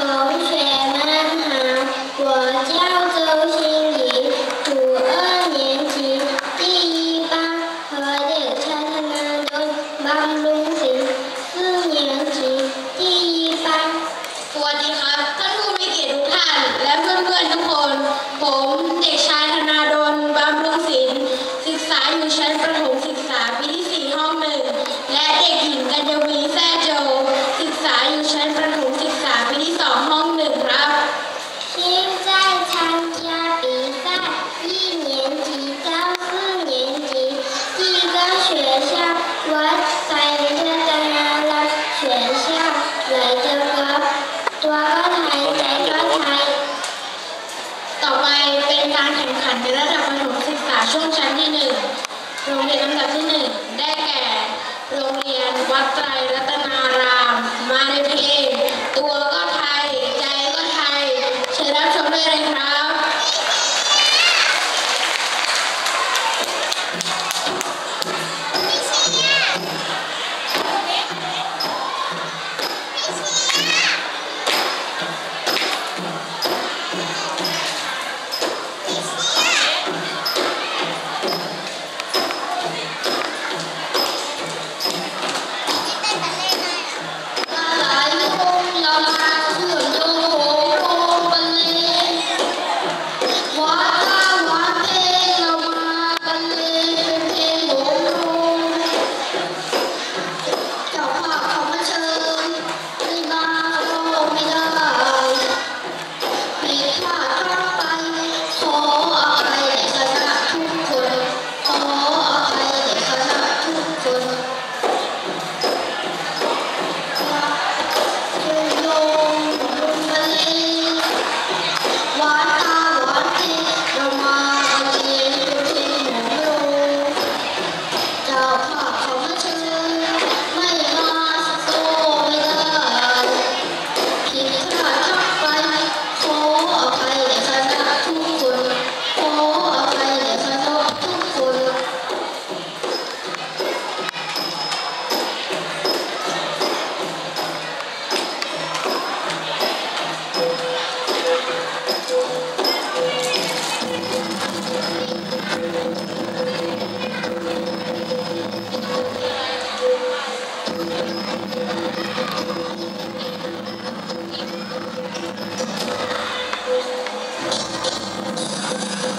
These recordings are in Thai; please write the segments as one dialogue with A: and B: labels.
A: kanalımı
B: ตัวก็ไทยใจก็ไท
A: ย
B: ต่อไปเป็นการแข่งขันในระดับประถมศึกษาช่วงชั้นที่หนึ่งโรงเรียนลำดับที่หนึ่งได้แก่ โรงเรียนวัดไตรรัตน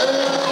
B: Uh...